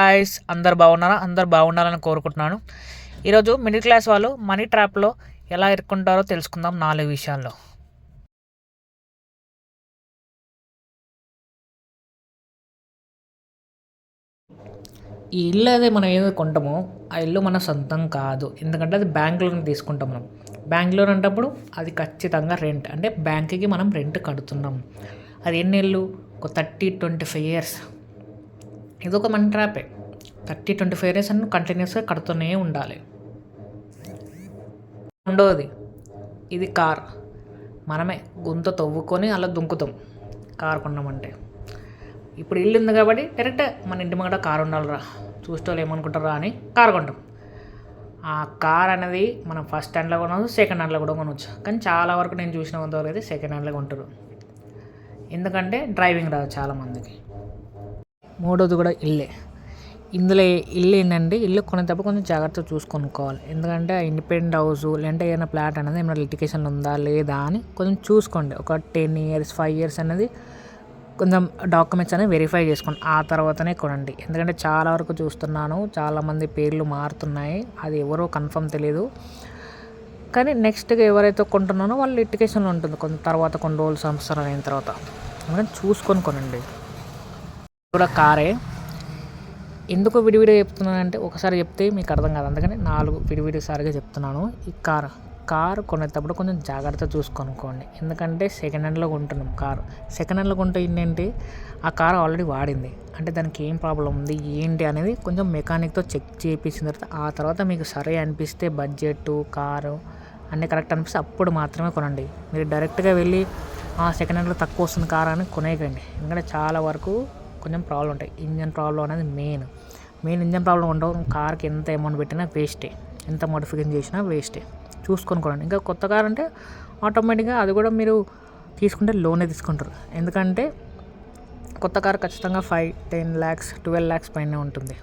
Hi's అందరు బాగున్నారా? అందరు బాగుండాలని కోరుకుంటున్నాను. ఈరోజు మిడిల్ క్లాస్ వాళ్ళు మనీ ట్రాప్లో ఎలా ఇరుక్కుంటారో తెలుసుకుందాం నాలుగు విషయాల్లో. ఈ ఇల్లు అదే మనం ఏదో కొంటామో ఆ ఇల్లు మన సొంతం కాదు. ఎందుకంటే అది బ్యాంక్ లోన్ తీసుకుంటాం మనం. బ్యాంక్ లోన్ అంటప్పుడు అది ఖచ్చితంగా రెంట్ అంటే బ్యాంక్కి మనం రెంట్ కడుతున్నాం. అది ఎన్ని ఇల్లు ఒక థర్టీ ట్వంటీ ఫైవ్ ఇయర్స్ ఇది ఒక ట్రాపే. థర్టీ ట్వంటీ ఫైవ్ డేస్ అని కంటిన్యూస్గా కడుతూనే ఉండాలి. రెండవది ఇది కార్. మనమే గుంత తవ్వుకొని అలా దుంకుతాం కార్ కొన్నామంటే. ఇప్పుడు ఇల్లు ఉంది కాబట్టి డైరెక్ట్ మన ఇంటి ముంగట కారు ఉండాలిరా. చూస్తే ఏమనుకుంటారా అని కార్ కొంటాం. ఆ కార్ అనేది మనం ఫస్ట్ హ్యాండ్లో కొనవచ్చు సెకండ్ హ్యాండ్లో కూడా కొనవచ్చు కానీ చాలా వరకు నేను చూసిన కొంతవరకు అయితే సెకండ్ హ్యాండ్లో కొంటారు. ఎందుకంటే డ్రైవింగ్ రాదు చాలామందికి. మూడోది కూడా ఇల్లే. ఇందులో ఇల్లు ఏంటంటే ఇల్లు కొనేటప్పుడు కొంచెం జాగ్రత్తగా చూసుకొనుకోవాలి ఎందుకంటే ఇండిపెండెంట్ హౌస్ లేదంటే ఏదైనా ప్లాట్ అనేది ఏమైనా లిటికేషన్ ఉందా లేదా అని కొంచెం చూసుకోండి. ఒక టెన్ ఇయర్స్ ఫైవ్ ఇయర్స్ అనేది కొంచెం డాక్యుమెంట్స్ అనేవి వెరిఫై చేసుకోండి. ఆ తర్వాతనే కొనండి. ఎందుకంటే చాలా వరకు చూస్తున్నాను చాలామంది పేర్లు మారుతున్నాయి. అది ఎవరో కన్ఫర్మ్ తెలియదు కానీ నెక్స్ట్గా ఎవరైతే కొంటున్నానో వాళ్ళు లిటికేషన్లో ఉంటుంది. కొంత తర్వాత కొన్ని రోజులు సంవత్సరాలు అయిన తర్వాత. అందుకని చూసుకొని కొనండి. కూడా కారే. ఎందుకు విడివిడిగా చెప్తున్నానంటే ఒకసారి చెప్తే మీకు అర్థం కాదు. అందుకని నాలుగు విడివిడి సారిగా చెప్తున్నాను. ఈ కార్ కార్ కొనేటప్పుడు కొంచెం జాగ్రత్త చూసుకొనుకోండి. ఎందుకంటే సెకండ్ హ్యాండ్లో కొంటున్నాం కార్. సెకండ్ హ్యాండ్లో కొంటే ఏంటంటే ఆ కార్ ఆల్రెడీ వాడింది. అంటే దానికి ఏం ప్రాబ్లం ఉంది ఏంటి అనేది కొంచెం మెకానిక్తో చెక్ చేయించిన తర్వాత ఆ తర్వాత మీకు సరే అనిపిస్తే బడ్జెట్ కారు అన్నీ కరెక్ట్ అనిపిస్తే అప్పుడు మాత్రమే కొనండి. మీరు డైరెక్ట్గా వెళ్ళి ఆ సెకండ్ హ్యాండ్లో తక్కువ వస్తుంది కార్ అని కొనేయకండి. ఎందుకంటే చాలా వరకు కొంచెం ప్రాబ్లం ఉంటాయి. ఇంజన్ ప్రాబ్లం అనేది మెయిన్ మెయిన్ ఇంజన్ ప్రాబ్లం ఉండవు. కార్కి ఎంత అమౌంట్ పెట్టినా వేస్టే ఎంత మోడిఫికేషన్ చేసినా వేస్టే చూసుకొని కొనండి. ఇంకా కొత్త కార్ అంటే ఆటోమేటిక్గా అది కూడా మీరు తీసుకుంటే లోనే తీసుకుంటారు. ఎందుకంటే కొత్త కార్ ఖచ్చితంగా five ten lakhs twelve lakhs పైన ఉంటుంది.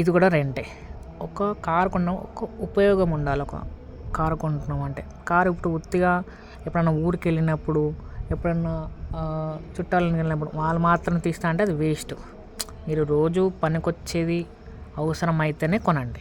ఇది కూడా రెంటే ఒక కార్ కొన్నాం ఒక ఉపయోగం ఉండాలి. ఒక కారు కొంటున్నాం అంటే. కారు ఇప్పుడు ఉత్తిగా ఎప్పుడన్నా ఊరికి వెళ్ళినప్పుడు ఎప్పుడన్నా చుట్టాలని వెళ్ళినప్పుడు వాళ్ళు మాత్రం తీస్తా అంటే అది వేస్ట్. మీరు రోజు పనికొచ్చేది అవసరం అయితేనే కొనండి.